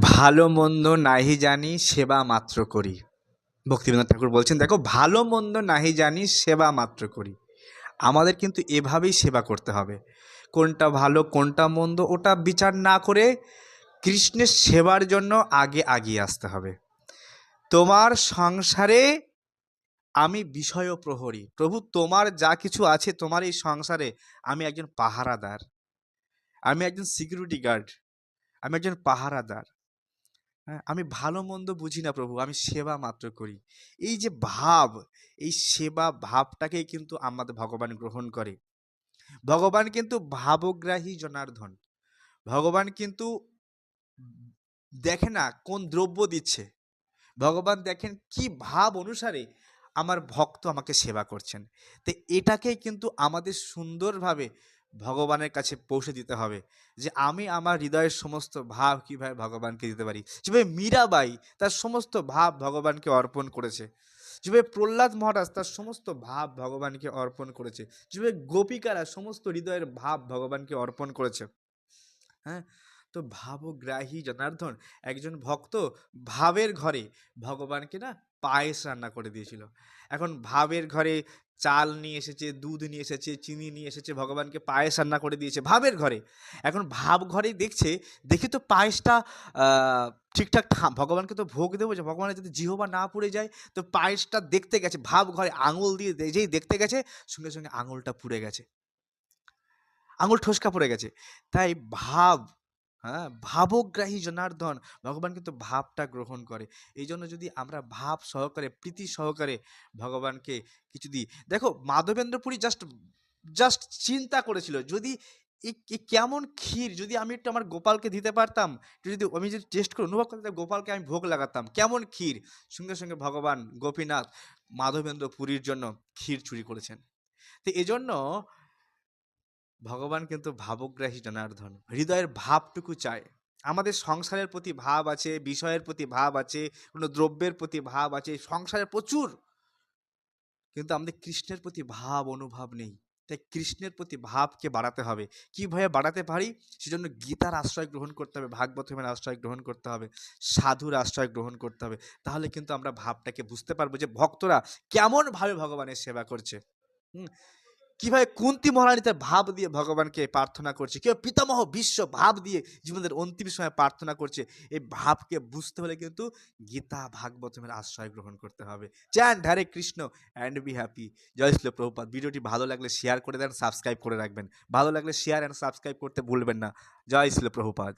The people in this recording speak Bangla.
ভালো মন্দ নাহি জানি, সেবা মাত্র করি। ভক্তিবিনোদ ঠাকুর বলছেন, দেখো, ভালো মন্দ নাহি জানি, সেবা মাত্র করি। আমাদের কিন্তু এভাবেই সেবা করতে হবে। কোনটা ভালো, কোনটা মন্দ, ওটা বিচার না করে কৃষ্ণের সেবার জন্য আগে আগিয়ে আসতে হবে। তোমার সংসারে আমি বিষয় প্রহরী। প্রভু, তোমার যা কিছু আছে তোমার এই সংসারে আমি একজন পাহারাদার। আমি একজন সিকিউরিটি গার্ড আমি একজন পাহারাদার। হ্যাঁ আমি ভালো মন্দ বুঝি না প্রভু, আমি সেবা মাত্র করি। এই যে ভাব, এই সেবা ভাবটাকেই কিন্তু আমাদের ভগবান গ্রহণ করে। ভগবান কিন্তু ভাবগ্রাহী জনার্দন। ভগবান কিন্তু দেখে না কোন দ্রব্য দিচ্ছে। ভগবান দেখেন কি ভাব অনুসারে আমার ভক্ত আমাকে সেবা করছেন। তো এটাকেই কিন্তু আমাদের সুন্দরভাবে ভগবানের কাছে পৌঁছে দিতে হবে যে আমি আমার হৃদয়ের সমস্ত ভাব কীভাবে ভগবানকে দিতে পারি। যেভাবে মীরাবাই তার সমস্ত ভাব ভগবানকে অর্পণ করেছে। যেভাবে প্রহ্লাদ মহারাজ তার সমস্ত ভাব ভগবানকে অর্পণ করেছে। যেভাবে গোপিকারা সমস্ত হৃদয়ের ভাব ভগবানকে অর্পণ করেছে। হ্যাঁ? তো ভাবগ্রাহী জনার্দন একজন ভক্ত ভাবের ঘরে ভগবানকে না পায়েস রান্না করে দিয়েছিল। এখন ভাবের ঘরে চাল নিয়ে এসেছে, দুধ নিয়ে এসেছে, চিনি নিয়ে এসেছে, ভগবানকে পায়েস রান্না করে দিয়েছে ভাবের ঘরে। এখন ভাব ঘরেই দেখছে, দেখি তো পায়েসটা ঠিকঠাক ভগবানকে তো ভোগ দেবো যে ভগবানের যদি জিহবা না পুড়ে যায়, তো পায়েসটা দেখতে গেছে, ভাব ঘরে আঙুল দিয়ে যেই দেখতে গেছে, সঙ্গে সঙ্গে আঙুলটা পুড়ে গেছে। আঙুল ঠোসকা পড়ে গেছে। তাই ভাব হ্যাঁ? ভাবগ্রাহী জনার্দন। ভগবান কিন্তু ভাবটা গ্রহণ করে। এই জন্য যদি আমরা ভাব সহকারে, প্রীতি সহকারে ভগবানকে কিছু দিই। দেখো, মাধবেন্দ্রপুরী জাস্ট জাস্ট চিন্তা করেছিল, যদি কেমন ক্ষীর, যদি আমি একটু আমার গোপালকে দিতে পারতাম যদি আমি যদি টেস্ট করে অনুভব করতাম গোপালকে আমি ভোগ লাগাতাম, কেমন ক্ষীর? সঙ্গে সঙ্গে ভগবান গোপীনাথ মাধবেন্দ্র পুরীর জন্য ক্ষীর চুরি করেছেন। তো এজন্য ভগবান কিন্তু ভাবগ্রাহী জনার্দন। হৃদয়ের ভাবটুকু চায়। আমাদের সংসারের প্রতি ভাব আছে, বিষয়ের প্রতি ভাব আছে, কোনো দ্রব্যের প্রতি ভাব আছে, সংসারে প্রচুর। কিন্তু আমাদের কৃষ্ণের প্রতি ভাব, অনুভব নেই। তাই কৃষ্ণের প্রতি ভাবকে বাড়াতে হবে। কীভাবে বাড়াতে পারি? সেজন্য গীতার আশ্রয় গ্রহণ করতে হবে ভাগবতমের আশ্রয় গ্রহণ করতে হবে, সাধুর আশ্রয় গ্রহণ করতে হবে। তাহলে কিন্তু আমরা ভাবটাকে বুঝতে পারব যে, ভক্তরা কেমনভাবে ভগবানের সেবা করছে। হুম? কীভাবে কুন্তি মহারানী তার ভাব দিয়ে ভগবানকে প্রার্থনা করছে কেউ পিতামহ বিশ্ব ভাব দিয়ে জীবনের অন্তিম সময় প্রার্থনা করছে, এই ভাবকে বুঝতে হলে কিন্তু গীতা ভাগবতমের আশ্রয় গ্রহণ করতে হবে। Chant, Hare Krishna and be happy Jai Shri Prabhupad ভিডিওটি ভালো লাগলে শেয়ার করে দেন সাবস্ক্রাইব করে রাখবেন। ভালো লাগলে শেয়ার অ্যান্ড সাবস্ক্রাইব করতে ভুলবেন না। জয় শ্রী প্রভুপাত